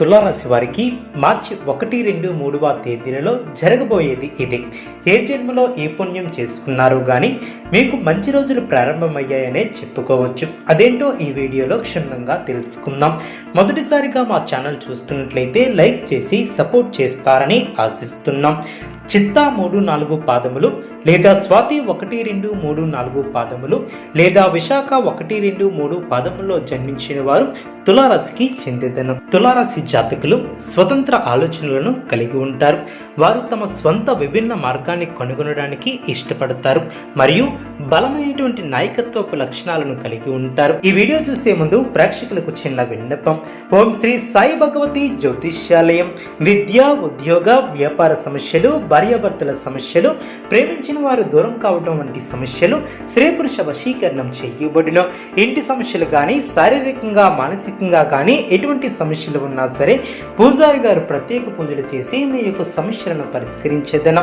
తులారాశి వారికి మార్చి ఒకటి రెండు మూడవ తేదీలలో జరగబోయేది ఇది. ఏ జన్మలో ఏ పుణ్యం చేసుకున్నారు కానీ మీకు మంచి రోజులు ప్రారంభమయ్యాయనే చెప్పుకోవచ్చు. అదేంటో ఈ వీడియోలో క్షుణ్ణంగా తెలుసుకుందాం. మొదటిసారిగా మా ఛానల్ చూస్తున్నట్లయితే లైక్ చేసి సపోర్ట్ చేస్తారని ఆశిస్తున్నాం. చిత్తా మూడు నాలుగు పాదములు లేదా స్వాతి ఒకటి రెండు మూడు నాలుగు పాదములు లేదా విశాఖ ఒకటి రెండు మూడు పాదముల్లో జన్మించిన వారు తులారాశికి చెందిదను. తులారాశి జాతకులు స్వతంత్ర ఆలోచనలను కలిగి ఉంటారు. వారు తమ స్వంత విభిన్న మార్గాన్ని కనుగొనడానికి ఇష్టపడతారు. మరియు బలమైనటువంటి నాయకత్వపు లక్షణాలను కలిగి ఉంటారు. ఈ వీడియో చూసే ముందు ప్రేక్షకులకు చిన్న విన్నపం. ఓం శ్రీ సాయి భగవతి జ్యోతిష్యాలయం. విద్య ఉద్యోగ వ్యాపార సమస్యలు భార్యాభర్తల సమస్యలు ప్రేమించిన వారు దూరం కావడం వంటి సమస్యలు స్త్రీ పురుష వశీకరణం చేయబడిన. ఇంటి సమస్యలు కానీ శారీరకంగా మానసికంగా కానీ ఎటువంటి సమస్యలు ఉన్నా సరే పూజారి గారు ప్రత్యేక పూజలు చేసి మీ యొక్క సమస్యలను పరిష్కరించేదన.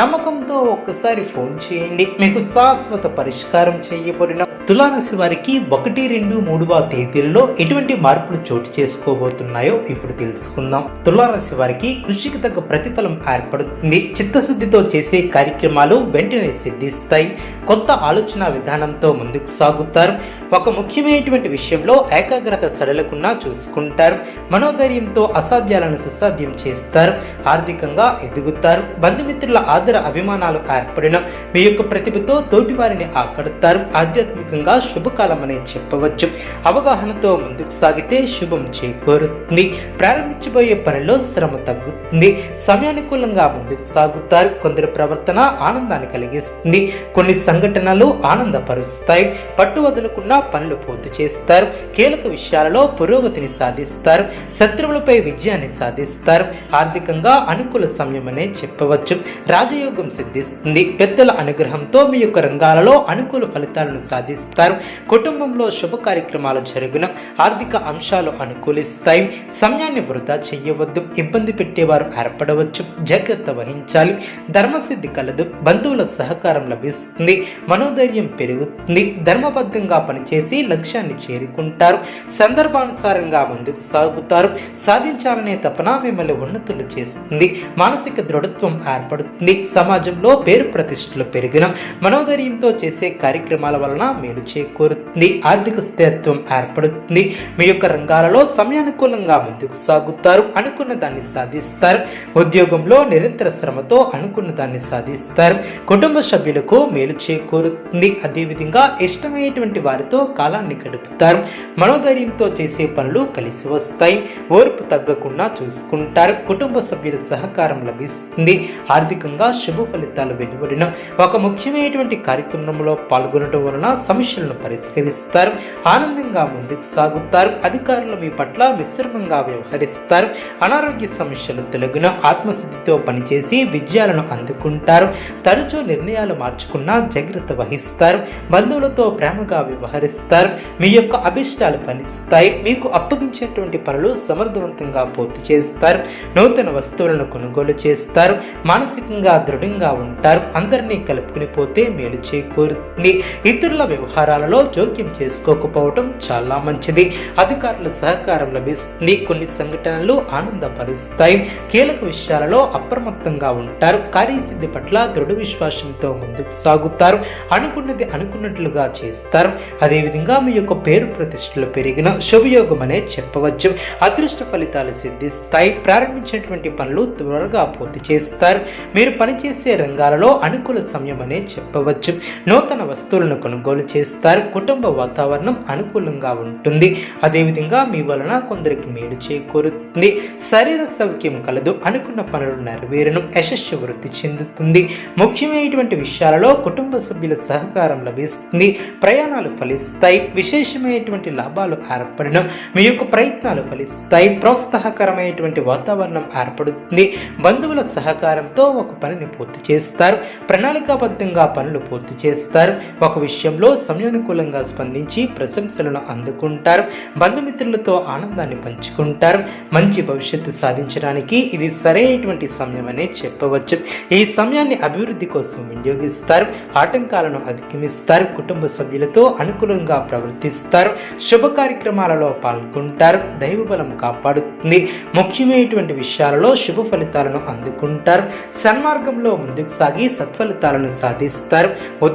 నమ్మకంతో ఒక్కసారి ఫోన్ చేయండి. మీకు శాశ్వత పరిష్కారం చేయబడిన తులారాశి వారికి ఒకటి రెండు మూడవ తేదీలలో ఎటువంటి మార్పులు చోటు చేసుకోబోతున్నాయో ఇప్పుడు తెలుసుకుందాం. తులారాశి వారికి కృషికి తగ్గ ప్రతిఫలం ఏర్పడుతుంది. చిత్తశుద్ధితో చేసే కార్యక్రమాలు వెంటనే సిద్ధిస్తాయి. కొత్త ఆలోచన విధానంతో ముందుకు సాగుతారు. ఒక ముఖ్యమైనటువంటి విషయంలో ఏకాగ్రత సడలకుండా చూసుకుంటారు. మనోధైర్యంతో అసాధ్యాలను సుసాధ్యం చేస్తారు. ఆర్థికంగా ఎదుగుతారు. బంధుమిత్రుల ఆదర అభిమానాలు ఏర్పడిన మీ యొక్క ప్రతిభతో తోటివారిని వారిని ఆకడతారు. ఆధ్యాత్మికంగా శుభకాలమని చెప్పవచ్చు. అవగాహనతో ముందుకు సాగితే శుభం చేకూరుతుంది. ప్రారంభించబోయే పనిలో శ్రమ తగ్గుతుంది. సమయానుకూలంగా ముందుకు సాగుతారు. కొందరు ప్రవర్తన ఆనందాన్ని కలిగిస్తుంది. కొన్ని సంఘటనలు ఆనందపరుస్తాయి. పట్టు వదులుకున్న పనులు పూర్తి చేస్తారు. కీలక విషయాలలో పురోగతిని సాధిస్తారు. శత్రువులపై విజయాన్ని సాధిస్తారు. ఆర్థికంగా అనుకూల సమయం అనే చెప్పవచ్చు. రాజయోగం సిద్ధిస్తుంది. పెద్దల అనుగ్రహంతో మీ యొక్క రంగాలలో అనుకూల ఫలితాలను సాధిస్తారు. కుటుంబంలో శుభ కార్యక్రమాలు జరుగున ఆర్థిక అంశాలు అనుకూలిస్తాయి. సమయాన్ని వృధా చేయవద్దు ఇబ్బంది పెట్టేవారు ఏర్పడవచ్చు జాగ్రత్త వహించాలి. ధర్మసిద్ధి కలదు బంధువుల సహకారం లభిస్తుంది మనోధైర్యం పెరుగుతుంది ధర్మబద్ధంగా పనిచేసి లక్ష్యాన్ని చేరుకుంటారు. సందర్భానుసారంగా ముందుకు సాగుతారు. సాధించాలనే తపన మిమ్మల్ని ఉన్నతులు చేస్తుంది. మానసిక దృఢత్వం ఏర్పడుతుంది. సమాజంలో పేరు ప్రతిష్టలు పెరిగిన మనోధైర్యంతో చేసే కార్యక్రమాల వలన మేలు చేకూరుతుంది ఆర్థిక స్థిరత్వం ఏర్పడుతుంది. మీ యొక్క రంగాలలో సమయానుకూలంగా ముందుకు సాగుతారు అనుకున్న దాన్ని సాధిస్తారు. ఉద్యోగంలో నిరంతర శ్రమతో అనుకున్న దాన్ని సాధిస్తారు. కుటుంబ సభ్యులకు మేలు చేకూరుతుంది. అదేవిధంగా ఇష్టమైనటువంటి వారితో కాలాన్ని గడుపుతారు. మనోధైర్యంతో చేసే పనులు కలిసి వస్తాయి. ఓర్పు తగ్గకుండా చూసుకుంటారు. కుటుంబ సభ్యుల సహకారం లభిస్తుంది. ఆర్థికంగా శుభ ఫలితాలు వెలువడిన ఒక ముఖ్యమైనటువంటి కార్యక్రమం కార్యక్రమంలో పాల్గొనడం వలన సమస్యలను పరిష్కరిస్తారు ఆనందంగా ముందుకు సాగుతారు అధికారులు మీ పట్ల మిశ్రమంగా వ్యవహరిస్తారు అనారోగ్య సమస్యలు తొలగిన ఆత్మశుద్ధితో పనిచేసి విజయాలను అందుకుంటారు తరచూ నిర్ణయాలు మార్చుకున్నా జాగ్రత్త వహిస్తారు బంధువులతో ప్రేమగా వ్యవహరిస్తారు మీ యొక్క అభిష్టాలు ఫలిస్తాయి మీకు అప్పగించేటువంటి పనులు సమర్థవంతంగా పూర్తి చేస్తారు నూతన వస్తువులను కొనుగోలు చేస్తారు మానసికంగా దృఢంగా ఉంటారు అందరినీ కలుపుకుని పోతే మేలు చేకూరుతుంది ఇతరుల వ్యవహారాలలో జోక్యం చేసుకోకపోవటం చాలా మంచిది. అధికారుల సహకారం లభిస్తుంది. కొన్ని సంఘటనలు ఆనందపరుస్తాయి. కీలక విషయాలలో అప్రమత్తంగా ఉంటారు. కార్యసిద్ధి పట్ల దృఢ విశ్వాసంతో ముందుకు సాగుతారు. అనుకున్నది అనుకున్నట్లుగా చేస్తారు. అదేవిధంగా మీ యొక్క పేరు ప్రతిష్టలు పెరిగిన శుభయోగం అనే చెప్పవచ్చు. అదృష్ట ఫలితాలు సిద్ధిస్తాయి. ప్రారంభించినటువంటి పనులు త్వరగా పూర్తి చేస్తారు. మీరు పనిచేసే రంగాలలో అనుకూల సమయం అనే చెప్పవచ్చు. నూతన వస్తువులను కొనుగోలు చేస్తారు. కుటుంబ వాతావరణం అనుకూలంగా ఉంటుంది. అదేవిధంగా మీ వలన కొందరికి మేలు చేకూరుతుంది. శరీర సౌఖ్యం కలదు. అనుకున్న పనులు నెరవేరును. యశస్సు వృద్ధి చెందుతుంది. ముఖ్యమైనటువంటి విషయాలలో కుటుంబ సభ్యుల సహకారం లభిస్తుంది. ప్రయాణాలు ఫలిస్తాయి. విశేషమైనటువంటి లాభాలు ఏర్పడడం మీ యొక్క ప్రయత్నాలు ఫలిస్తాయి. ప్రోత్సాహకరమైనటువంటి వాతావరణం ఏర్పడుతుంది. బంధువుల సహకారంతో ఒక పనిని పూర్తి చేస్తారు. ప్రణాళికాబద్ధంగా పనులు పూర్తి చేస్తారు. చేస్తారు. ఒక విషయంలో సమయానుకూలంగా స్పందించి ప్రశంసలను అందుకుంటారు. బంధుమిత్రులతో ఆనందాన్ని పంచుకుంటారు. మంచి భవిష్యత్తు సాధించడానికి ఇది సరైనటువంటి సమయం అనే చెప్పవచ్చు. ఈ సమయాన్ని అభివృద్ధి కోసం వినియోగిస్తారు. ఆటంకాలను అధిగమిస్తారు. కుటుంబ సభ్యులతో అనుకూలంగా ప్రవర్తిస్తారు. శుభ కార్యక్రమాలలో పాల్గొంటారు. దైవబలం కాపాడుతుంది. ముఖ్యమైనటువంటి విషయాలలో శుభ ఫలితాలను అందుకుంటారు. సన్మార్గంలో ముందుకు సాగి సత్ఫలితాలను సాధిస్తారు.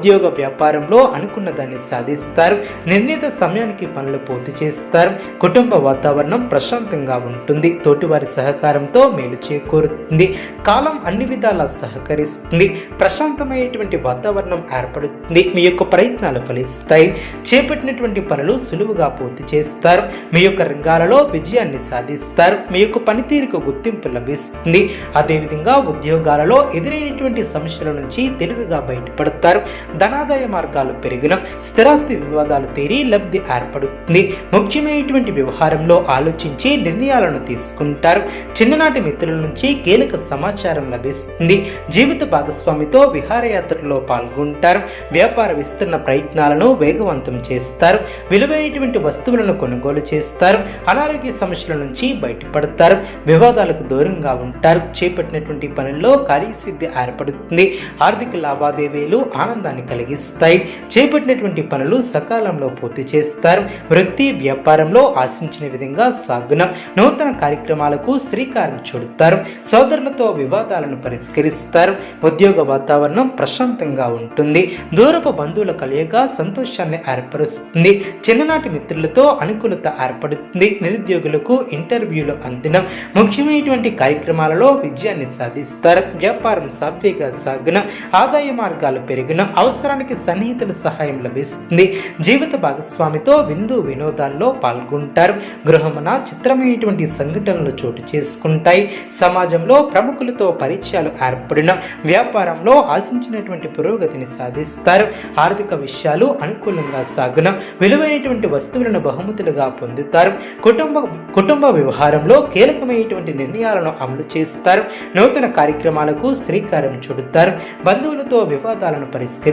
ఉద్యోగ వ్యాపారంలో అనుకున్న దాన్ని సాధిస్తారు నిర్ణీత సమయానికి పనులు పూర్తి చేస్తారు కుటుంబ వాతావరణం ప్రశాంతంగా ఉంటుంది తోటివారి సహకారంతో మేలు చేకూరుతుంది కాలం అన్ని విధాలా సహకరిస్తుంది ప్రశాంతమైనటువంటి వాతావరణం ఏర్పడుతుంది మీ యొక్క ప్రయత్నాలు ఫలిస్తాయి చేపట్టినటువంటి పనులు సులువుగా పూర్తి చేస్తారు మీ యొక్క రంగాలలో విజయాన్ని సాధిస్తారు మీ యొక్క పనితీరుకు గుర్తింపు లభిస్తుంది అదేవిధంగా ఉద్యోగాలలో ఎదురైనటువంటి సమస్యల నుంచి తెలివిగా బయటపడతారు ధనాదాయ మార్గాలు పెరిగిన స్థిరాస్తి వివాదాలు తీరి లబ్ధి ఏర్పడుతుంది. ముఖ్యమైనటువంటి వ్యవహారంలో ఆలోచించి నిర్ణయాలను తీసుకుంటారు. చిన్ననాటి మిత్రుల నుంచి కీలక సమాచారం లభిస్తుంది. జీవిత భాగస్వామితో విహారయాత్రలో పాల్గొంటారు. వ్యాపార విస్తరణ ప్రయత్నాలను వేగవంతం చేస్తారు. విలువైనటువంటి వస్తువులను కొనుగోలు చేస్తారు. అనారోగ్య సమస్యల నుంచి బయటపడతారు. వివాదాలకు దూరంగా ఉంటారు. చేపట్టినటువంటి పనుల్లో కార్యసిద్ధి ఏర్పడుతుంది. ఆర్థిక లావాదేవీలు ఆనందాన్ని కలిగిస్తాయి. చేపట్టినటువంటి పనులు సకాలంలో పూర్తి చేస్తారు. వృత్తి వ్యాపారంలో ఆశించిన విధంగా సాగున నూతన కార్యక్రమాలకు శ్రీకారం చుడతారు. సోదరులతో వివాదాలను పరిష్కరిస్తారు. ఉద్యోగ వాతావరణం ప్రశాంతంగా ఉంటుంది. దూరపు బంధువుల కలయిక సంతోషాన్ని ఏర్పరుస్తుంది. చిన్ననాటి మిత్రులతో అనుకూలత ఏర్పడుతుంది. నిరుద్యోగులకు ఇంటర్వ్యూలు అందిన ముఖ్యమైనటువంటి కార్యక్రమాలలో విజయాన్ని సాధిస్తారు. వ్యాపారం సాఫీగా సాగిన ఆదాయ మార్గాలు పెరిగిన అవసరానికి సన్నిహితుల సహాయం లభిస్తుంది. జీవిత భాగస్వామితో విందు వినోదాల్లో పాల్గొంటారు. గృహమున చిత్రమైనటువంటి సంఘటనలు చోటు చేసుకుంటాయి. సమాజంలో ప్రముఖులతో పరిచయాలు ఏర్పడిన వ్యాపారంలో ఆశించినటువంటి పురోగతిని సాధిస్తారు. ఆర్థిక విషయాలు అనుకూలంగా సాగున విలువైనటువంటి వస్తువులను బహుమతులుగా పొందుతారు. కుటుంబ కుటుంబ వ్యవహారంలో కీలకమైనటువంటి నిర్ణయాలను అమలు చేస్తారు. నూతన కార్యక్రమాలకు శ్రీకారం చుడతారు. బంధువులతో వివాదాలను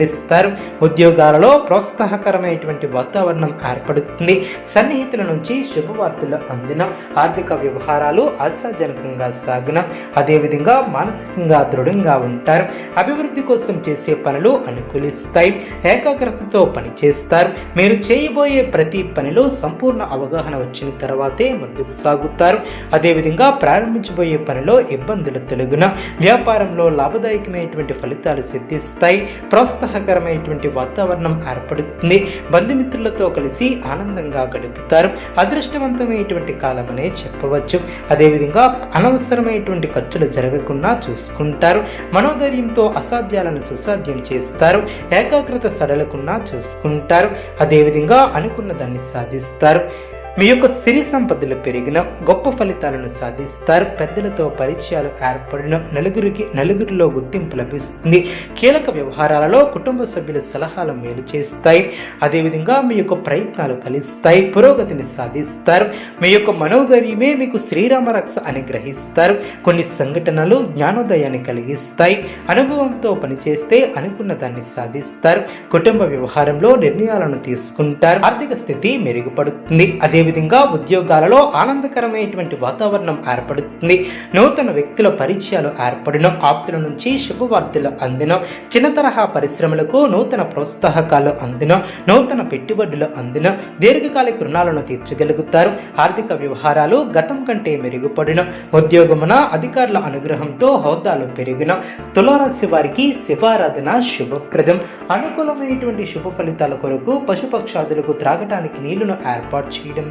పరిష్కరిస్తారు ఉద్యోగాలలో ప్రోత్సాహకరమైనటువంటి వాతావరణం ఏర్పడుతుంది. సన్నిహితుల నుంచి శుభవార్తలు అందిన ఆర్థిక వ్యవహారాలు ఆశాజనకంగా సాగిన అదేవిధంగా మానసికంగా దృఢంగా ఉంటారు. అభివృద్ధి కోసం చేసే పనులు అనుకూలిస్తాయి. ఏకాగ్రతతో పనిచేస్తారు. మీరు చేయబోయే ప్రతి పనిలో సంపూర్ణ అవగాహన వచ్చిన తర్వాతే ముందుకు సాగుతారు. అదేవిధంగా ప్రారంభించబోయే పనిలో ఇబ్బందులు తొలగిన వ్యాపారంలో లాభదాయకమైనటువంటి ఫలితాలు సిద్ధిస్తాయి. ప్రోత్సాహ ఉత్సాహకరమైనటువంటి వాతావరణం ఏర్పడుతుంది. బంధుమిత్రులతో కలిసి ఆనందంగా గడుపుతారు. అదృష్టవంతమైనటువంటి కాలమనే చెప్పవచ్చు. అదేవిధంగా అనవసరమైనటువంటి ఖర్చులు జరగకుండా చూసుకుంటారు. మనోధైర్యంతో అసాధ్యాలను సుసాధ్యం చేస్తారు. ఏకాగ్రత సడలకుండా చూసుకుంటారు. అదేవిధంగా అనుకున్న దాన్ని సాధిస్తారు. మీ యొక్క సిరి సంపదలు పెరిగిన గొప్ప ఫలితాలను సాధిస్తారు. పెద్దలతో పరిచయాలు ఏర్పడిన నలుగురికి నలుగురిలో గుర్తింపు లభిస్తుంది. కీలక వ్యవహారాలలో కుటుంబ సభ్యుల సలహాలు మేలు చేస్తాయి. అదేవిధంగా మీ యొక్క ప్రయత్నాలు ఫలిస్తాయి. పురోగతిని సాధిస్తారు. మీ యొక్క మనోధైర్యమే మీకు శ్రీరామ రక్ష అని గ్రహిస్తారు. కొన్ని సంఘటనలు జ్ఞానోదయాన్ని కలిగిస్తాయి. అనుభవంతో పనిచేస్తే అనుకున్న దాన్ని సాధిస్తారు. కుటుంబ వ్యవహారంలో నిర్ణయాలను తీసుకుంటారు. ఆర్థిక స్థితి మెరుగుపడుతుంది. అదే అదేవిధంగా ఉద్యోగాలలో ఆనందకరమైనటువంటి వాతావరణం ఏర్పడుతుంది. నూతన వ్యక్తుల పరిచయాలు ఏర్పడిన. ఆప్తుల నుంచి శుభవార్తలు అందిన. చిన్న తరహా పరిశ్రమలకు నూతన ప్రోత్సాహకాలు అందిన. నూతన పెట్టుబడులు అందిన. దీర్ఘకాలిక రుణాలను తీర్చగలుగుతారు. ఆర్థిక వ్యవహారాలు గతం కంటే మెరుగుపడిన. ఉద్యోగమున అధికారుల అనుగ్రహంతో హోదాలు పెరిగిన. తులారాశి వారికి శివారాధన శుభప్రదం. అనుకూలమైనటువంటి శుభ ఫలితాల కొరకు పశుపక్షాదులకు త్రాగటానికి నీళ్ళను ఏర్పాటు చేయడం